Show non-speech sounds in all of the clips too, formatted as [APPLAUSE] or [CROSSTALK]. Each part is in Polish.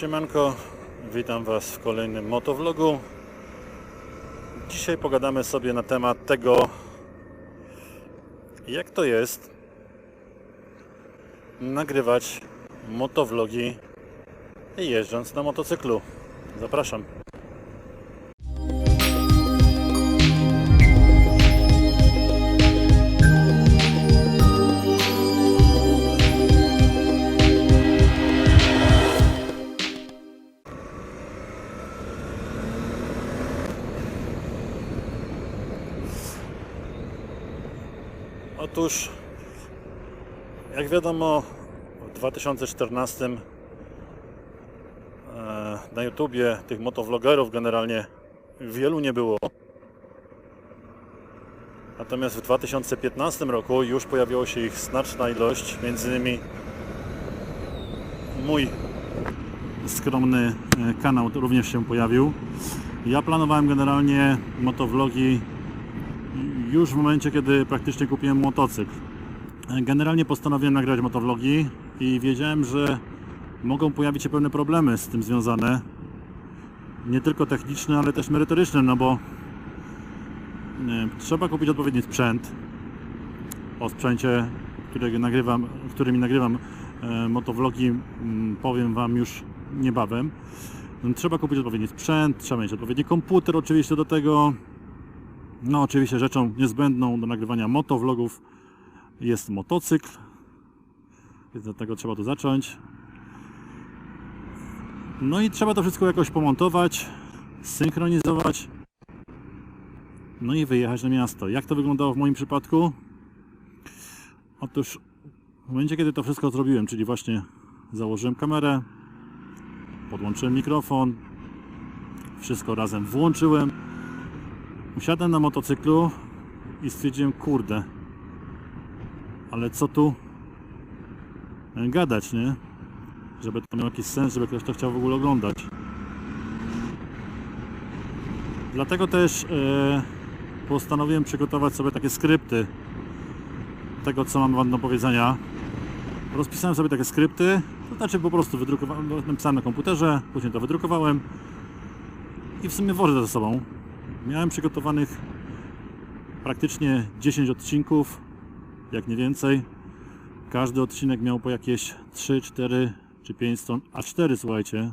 Siemanko, witam Was w kolejnym motovlogu. Dzisiaj pogadamy sobie na temat tego, jak to jest nagrywać motovlogi jeżdżąc na motocyklu. Zapraszam. Otóż, jak wiadomo, w 2014 e, na YouTubie tych motovlogerów generalnie wielu nie było. Natomiast w 2015 roku już pojawiło się ich znaczna ilość, między innymi mój skromny e, kanał również się pojawił. Ja planowałem generalnie motovlogi już w momencie, kiedy praktycznie kupiłem motocykl. Generalnie postanowiłem nagrać motovlogi i wiedziałem, że mogą pojawić się pewne problemy z tym związane. Nie tylko techniczne, ale też merytoryczne, no bo trzeba kupić odpowiedni sprzęt. O sprzęcie, którego nagrywam, którymi nagrywam e, motovlogi, mm, powiem Wam już niebawem. No, Trzeba kupić odpowiedni sprzęt, trzeba mieć odpowiedni komputer oczywiście do tego, no oczywiście rzeczą niezbędną do nagrywania motovlogów jest motocykl. Więc od tego trzeba tu zacząć. No i trzeba to wszystko jakoś pomontować, synchronizować. No i wyjechać na miasto. Jak to wyglądało w moim przypadku? Otóż w momencie, kiedy to wszystko zrobiłem, czyli właśnie założyłem kamerę, podłączyłem mikrofon, wszystko razem włączyłem, Usiadłem na motocyklu i stwierdziłem, kurde, ale co tu gadać, nie? Żeby to miał jakiś sens, żeby ktoś to chciał w ogóle oglądać. Dlatego też e, postanowiłem przygotować sobie takie skrypty tego, co mam wam do powiedzenia. Rozpisałem sobie takie skrypty, to znaczy po prostu wydrukowałem, napisałem na komputerze, później to wydrukowałem i w sumie wożę ze sobą. Miałem przygotowanych praktycznie 10 odcinków, jak nie więcej. Każdy odcinek miał po jakieś 3, 4 czy 5 stron, a 4 słuchajcie,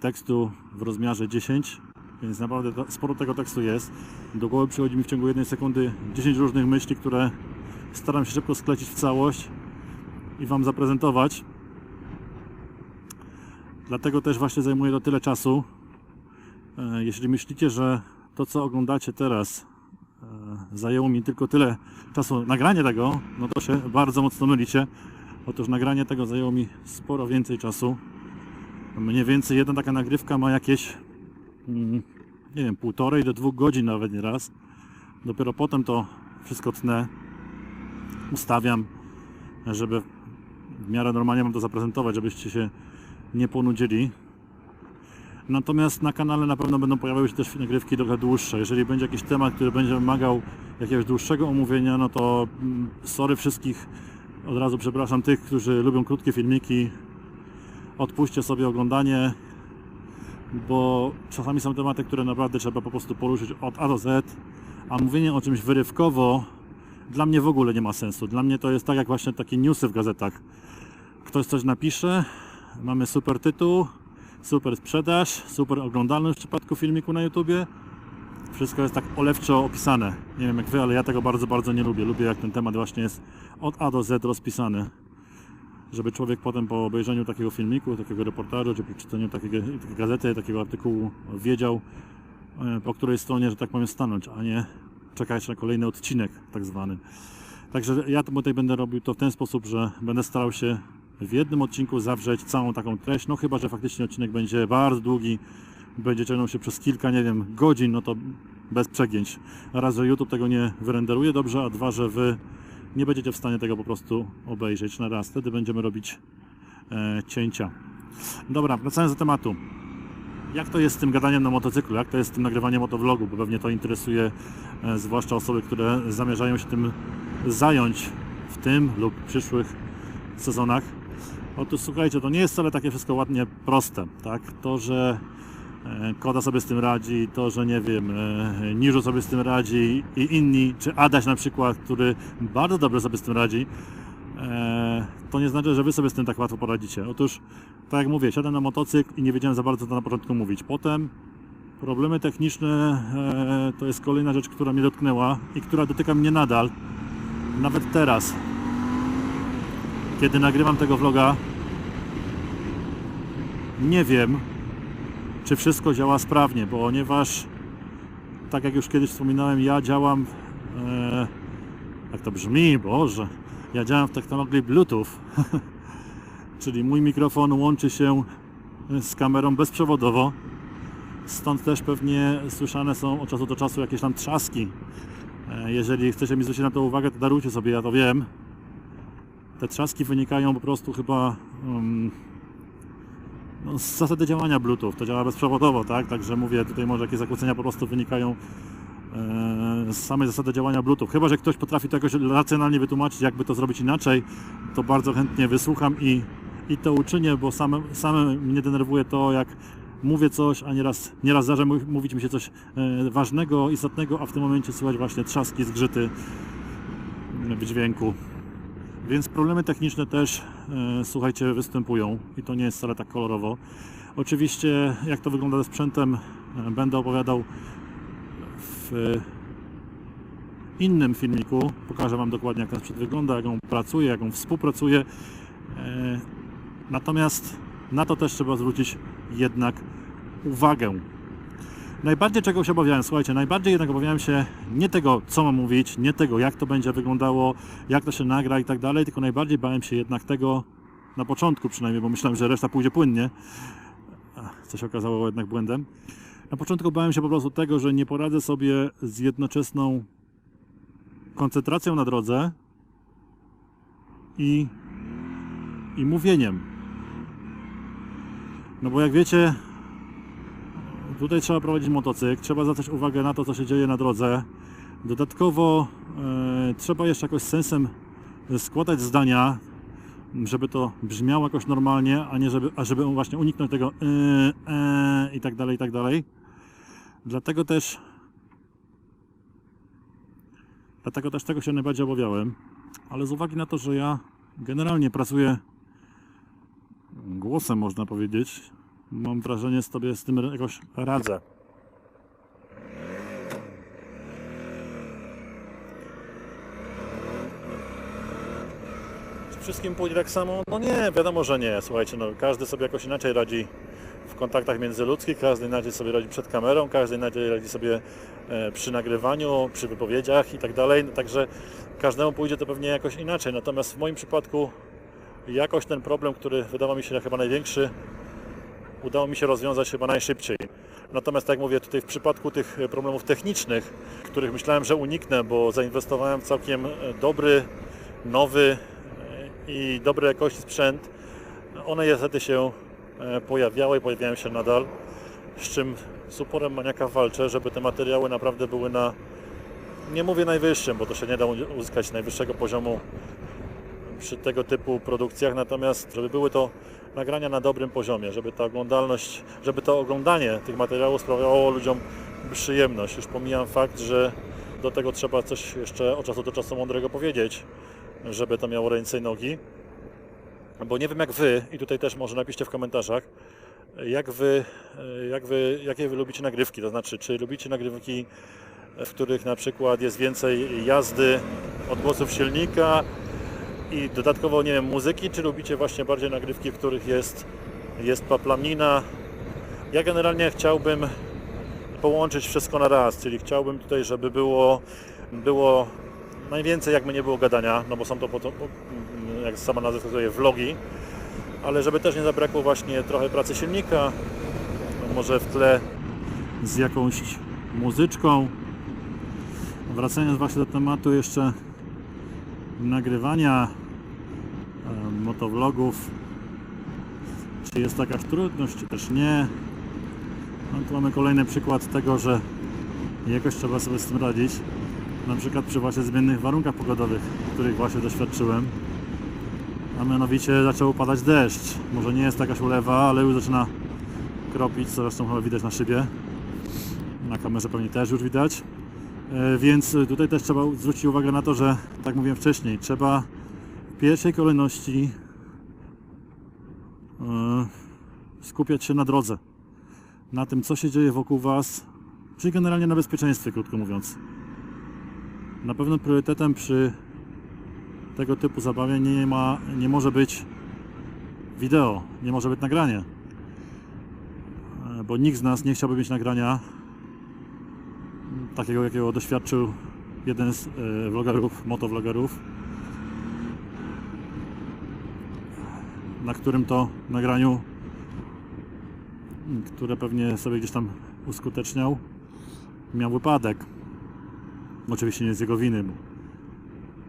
tekstu w rozmiarze 10, więc naprawdę sporo tego tekstu jest. Do głowy przychodzi mi w ciągu jednej sekundy 10 różnych myśli, które staram się szybko sklecić w całość i Wam zaprezentować. Dlatego też właśnie zajmuje to tyle czasu. E, Jeśli myślicie, że to co oglądacie teraz e, zajęło mi tylko tyle czasu nagranie tego, no to się bardzo mocno mylicie. Otóż nagranie tego zajęło mi sporo więcej czasu. Mniej więcej jedna taka nagrywka ma jakieś mm, nie wiem, półtorej do dwóch godzin nawet nieraz. Dopiero potem to wszystko tnę, ustawiam, żeby w miarę normalnie mam to zaprezentować, żebyście się nie ponudzili. Natomiast na kanale na pewno będą pojawiały się też nagrywki trochę dłuższe. Jeżeli będzie jakiś temat, który będzie wymagał jakiegoś dłuższego omówienia, no to mm, sorry wszystkich, od razu przepraszam tych, którzy lubią krótkie filmiki. Odpuśćcie sobie oglądanie, bo czasami są tematy, które naprawdę trzeba po prostu poruszyć od A do Z, a mówienie o czymś wyrywkowo dla mnie w ogóle nie ma sensu. Dla mnie to jest tak jak właśnie takie newsy w gazetach. Ktoś coś napisze, mamy super tytuł, super sprzedaż, super oglądalność w przypadku filmiku na YouTubie. Wszystko jest tak olewczo opisane. Nie wiem jak wy, ale ja tego bardzo, bardzo nie lubię. Lubię jak ten temat właśnie jest od A do Z rozpisany. Żeby człowiek potem po obejrzeniu takiego filmiku, takiego reportażu, czy po czytaniu takiego, takiej gazety, takiego artykułu wiedział, e, po której stronie, że tak powiem, stanąć, a nie czekać na kolejny odcinek tak zwany. Także ja tutaj będę robił to w ten sposób, że będę starał się w jednym odcinku zawrzeć całą taką treść, no chyba, że faktycznie odcinek będzie bardzo długi, będzie ciągnął się przez kilka, nie wiem, godzin, no to bez przegięć. Raz, że YouTube tego nie wyrenderuje dobrze, a dwa, że Wy nie będziecie w stanie tego po prostu obejrzeć na raz. Wtedy będziemy robić e, cięcia. Dobra, wracając do tematu. Jak to jest z tym gadaniem na motocyklu? Jak to jest z tym nagrywaniem motovlogu? Bo pewnie to interesuje e, zwłaszcza osoby, które zamierzają się tym zająć w tym lub przyszłych sezonach. Otóż słuchajcie, to nie jest wcale takie wszystko ładnie proste, tak? To, że e, Koda sobie z tym radzi, to, że nie wiem, e, Niżu sobie z tym radzi i inni, czy Adaś na przykład, który bardzo dobrze sobie z tym radzi, e, to nie znaczy, że wy sobie z tym tak łatwo poradzicie. Otóż, tak jak mówię, siadłem na motocykl i nie wiedziałem za bardzo co na początku mówić. Potem problemy techniczne to jest kolejna rzecz, która mnie dotknęła i która dotyka mnie nadal, nawet teraz, kiedy nagrywam tego vloga, nie wiem, czy wszystko działa sprawnie, ponieważ tak jak już kiedyś wspominałem, ja działam, e, jak to brzmi, Boże, ja działam w technologii Bluetooth, [LAUGHS] czyli mój mikrofon łączy się z kamerą bezprzewodowo, stąd też pewnie słyszane są od czasu do czasu jakieś tam trzaski. E, Jeżeli chcecie mi zwrócić na to uwagę, to darujcie sobie, ja to wiem. Te trzaski wynikają po prostu chyba um, no, z zasady działania Bluetooth. To działa bezprzewodowo, tak? Także mówię, tutaj może jakieś zakłócenia po prostu wynikają e, z samej zasady działania Bluetooth. Chyba, że ktoś potrafi to jakoś racjonalnie wytłumaczyć, jakby to zrobić inaczej, to bardzo chętnie wysłucham i, i to uczynię, bo same, same mnie denerwuje to, jak mówię coś, a nieraz, nieraz zdarza mówić mi się coś e, ważnego, istotnego, a w tym momencie słychać właśnie trzaski, zgrzyty w dźwięku. Więc problemy techniczne też, e, słuchajcie, występują i to nie jest wcale tak kolorowo. Oczywiście, jak to wygląda ze sprzętem, e, będę opowiadał w innym filmiku. Pokażę Wam dokładnie, jak ten sprzęt wygląda, jak on pracuje, jak on współpracuje. E, Natomiast na to też trzeba zwrócić jednak uwagę. Najbardziej czego się obawiałem, słuchajcie, najbardziej jednak obawiałem się nie tego, co mam mówić, nie tego, jak to będzie wyglądało, jak to się nagra i tak dalej, tylko najbardziej bałem się jednak tego, na początku przynajmniej, bo myślałem, że reszta pójdzie płynnie, co się okazało jednak błędem. Na początku bałem się po prostu tego, że nie poradzę sobie z jednoczesną koncentracją na drodze i, i mówieniem. No bo jak wiecie, Tutaj trzeba prowadzić motocykl, trzeba zwracać uwagę na to, co się dzieje na drodze. Dodatkowo e, trzeba jeszcze jakoś sensem składać zdania, żeby to brzmiało jakoś normalnie, a nie żeby, a żeby właśnie uniknąć tego e, e, i tak dalej, i tak dalej. Dlatego też dlatego też tego się najbardziej obawiałem, ale z uwagi na to, że ja generalnie pracuję głosem, można powiedzieć, mam wrażenie, że sobie z tym jakoś radzę. Czy wszystkim pójdzie tak samo? No nie, wiadomo, że nie. Słuchajcie, no, każdy sobie jakoś inaczej radzi w kontaktach międzyludzkich, każdy inaczej sobie radzi przed kamerą, każdy inaczej radzi sobie e, przy nagrywaniu, przy wypowiedziach i tak dalej. No, także każdemu pójdzie to pewnie jakoś inaczej. Natomiast w moim przypadku jakoś ten problem, który wydawał mi się chyba największy, udało mi się rozwiązać chyba najszybciej. Natomiast tak jak mówię, tutaj w przypadku tych problemów technicznych, których myślałem, że uniknę, bo zainwestowałem w całkiem dobry, nowy i dobrej jakości sprzęt, one niestety się e, pojawiały pojawiają się nadal, z czym z uporem maniaka walczę, żeby te materiały naprawdę były na, nie mówię najwyższym, bo to się nie da uzyskać najwyższego poziomu przy tego typu produkcjach, natomiast żeby były to nagrania na dobrym poziomie, żeby ta oglądalność, żeby to oglądanie tych materiałów sprawiało ludziom przyjemność. Już pomijam fakt, że do tego trzeba coś jeszcze od czasu do czasu mądrego powiedzieć, żeby to miało ręce i nogi. Bo nie wiem jak wy, i tutaj też może napiszcie w komentarzach, jak wy, jak wy, jakie wy lubicie nagrywki, to znaczy czy lubicie nagrywki, w których na przykład jest więcej jazdy, odgłosów silnika, i dodatkowo, nie wiem, muzyki, czy lubicie właśnie bardziej nagrywki, w których jest, jest paplamina? Ja generalnie chciałbym połączyć wszystko na raz, czyli chciałbym tutaj, żeby było, było najwięcej jakby nie było gadania, no bo są to, po po- jak sama nazwa wskazuje, vlogi, ale żeby też nie zabrakło właśnie trochę pracy silnika, może w tle z jakąś muzyczką. Wracając właśnie do tematu jeszcze nagrywania motovlogów, czy jest jakaś trudność, czy też nie. No tu mamy kolejny przykład tego, że jakoś trzeba sobie z tym radzić. Na przykład przy właśnie zmiennych warunkach pogodowych, których właśnie doświadczyłem. A mianowicie zaczął padać deszcz. Może nie jest jakaś ulewa, ale już zaczyna kropić, co zresztą chyba widać na szybie. Na kamerze pewnie też już widać. E, Więc tutaj też trzeba zwrócić uwagę na to, że tak mówiłem wcześniej, trzeba w pierwszej kolejności e, skupiać się na drodze, na tym, co się dzieje wokół Was, czyli generalnie na bezpieczeństwie, krótko mówiąc. Na pewno priorytetem przy tego typu zabawie nie, ma, nie może być wideo, nie może być nagranie, E, bo nikt z nas nie chciałby mieć nagrania takiego, jakiego doświadczył jeden z e, vlogerów, motovlogerów, na którym to nagraniu, które pewnie sobie gdzieś tam uskuteczniał, miał wypadek. Oczywiście nie z jego winy, bo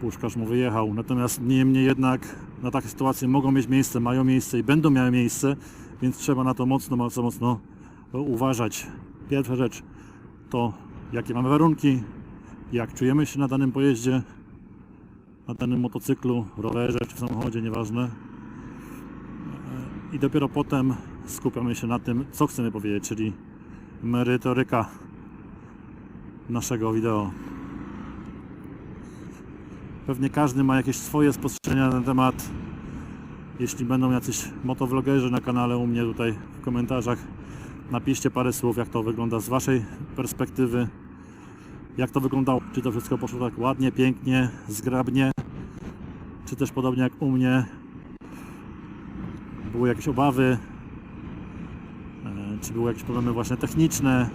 puszkarz mu wyjechał. Natomiast niemniej jednak na takie sytuacje mogą mieć miejsce, mają miejsce i będą miały miejsce, więc trzeba na to mocno, mocno, mocno uważać. Pierwsza rzecz to jakie mamy warunki, jak czujemy się na danym pojeździe, na danym motocyklu, rowerze czy samochodzie, nieważne. I dopiero potem skupiamy się na tym, co chcemy powiedzieć, czyli merytoryka naszego wideo. Pewnie każdy ma jakieś swoje spostrzeżenia na ten temat. Jeśli będą jacyś motovlogerzy na kanale u mnie tutaj w komentarzach, napiszcie parę słów, jak to wygląda z Waszej perspektywy. Jak to wyglądało? Czy to wszystko poszło tak ładnie, pięknie, zgrabnie? Czy też podobnie jak u mnie były jakieś obawy? E, Czy były jakieś problemy właśnie techniczne?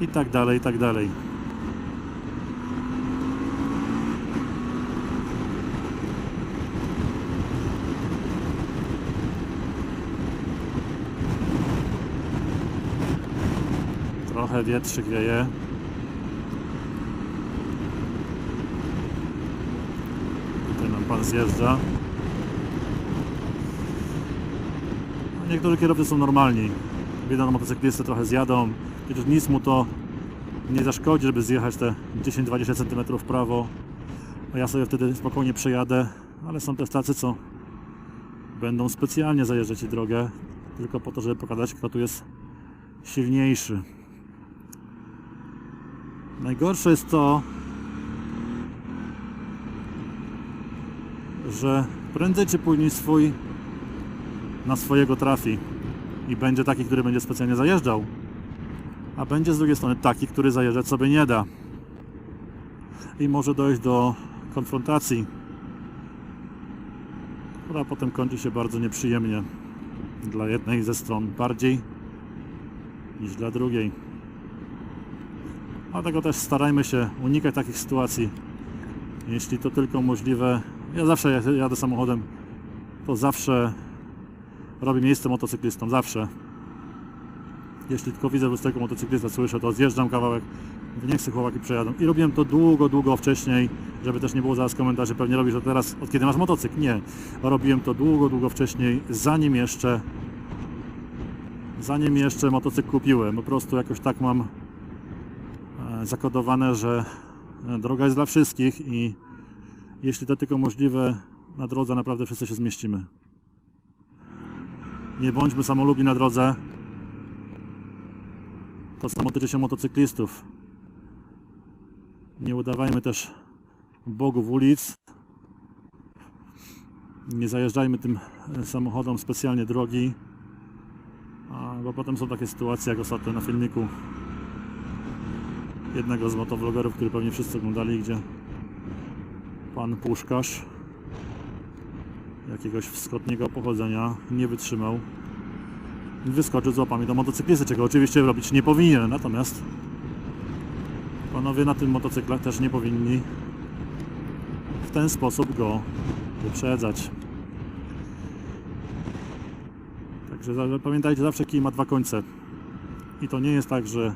I tak dalej, i tak dalej. Trochę wietrzyk wieje. Tutaj nam pan zjeżdża. A Niektórzy kierowcy są normalni. Wiedzą, że motocyklistę trochę zjadą. Przecież nic mu to nie zaszkodzi, żeby zjechać te 10-20 cm w prawo. A ja sobie wtedy spokojnie przejadę. Ale są też tacy, co będą specjalnie zajeżdżać drogę, tylko po to, żeby pokazać, kto tu jest silniejszy. Najgorsze jest to, że prędzej czy później swój na swojego trafi i będzie taki, który będzie specjalnie zajeżdżał, a będzie z drugiej strony taki, który zajeżdżać sobie nie da. I może dojść do konfrontacji, która potem kończy się bardzo nieprzyjemnie dla jednej ze stron bardziej niż dla drugiej. Dlatego też starajmy się unikać takich sytuacji. Jeśli to tylko możliwe. Ja zawsze jadę samochodem, to zawsze robię miejsce motocyklistom. Zawsze. Jeśli tylko widzę, tego motocyklisty słyszę, to zjeżdżam kawałek. Niech sobie chłopaki przejadą. I robiłem to długo, długo wcześniej, żeby też nie było zaraz komentarzy, pewnie robisz to teraz, od kiedy masz motocykl. Nie. Robiłem to długo, długo wcześniej, zanim jeszcze zanim jeszcze motocykl kupiłem. Po prostu jakoś tak mam e, zakodowane, że e, droga jest dla wszystkich i jeśli to tylko możliwe, na drodze naprawdę wszyscy się zmieścimy. Nie bądźmy samolubni na drodze. To samo tyczy się motocyklistów. Nie udawajmy też bogów ulic. Nie zajeżdżajmy tym e, samochodom specjalnie drogi. Bo potem są takie sytuacje jak ostatnio na filmiku jednego z motovlogerów, który pewnie wszyscy oglądali, gdzie pan puszkarz jakiegoś wschodniego pochodzenia nie wytrzymał wyskoczył z łapami do motocyklisty, czego oczywiście robić nie powinien, natomiast panowie na tym motocyklach też nie powinni w ten sposób go wyprzedzać. Także pamiętajcie, zawsze kij ma dwa końce. I to nie jest tak, że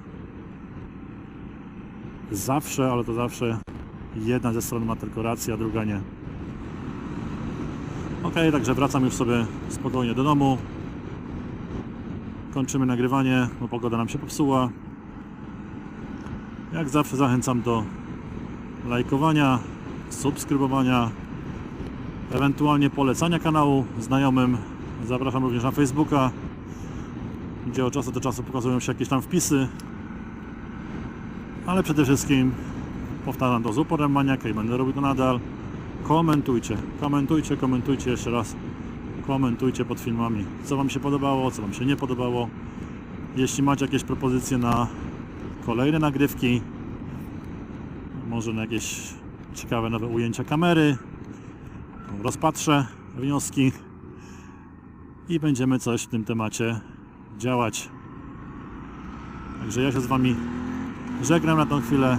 zawsze, ale to zawsze jedna ze stron ma tylko rację, a druga nie. Ok, także wracam już sobie spokojnie do domu. Kończymy nagrywanie, bo pogoda nam się popsuła. Jak zawsze zachęcam do lajkowania, subskrybowania ewentualnie polecania kanału znajomym. Zapraszam również na Facebooka, gdzie od czasu do czasu pokazują się jakieś tam wpisy. Ale przede wszystkim powtarzam to z uporem maniaka i będę robił to nadal. Komentujcie, komentujcie, komentujcie jeszcze raz. Komentujcie pod filmami, co Wam się podobało, co Wam się nie podobało. Jeśli macie jakieś propozycje na kolejne nagrywki, może na jakieś ciekawe nowe ujęcia kamery, rozpatrzę wnioski i będziemy coś w tym temacie działać. Także ja się z Wami żegnam na tą chwilę.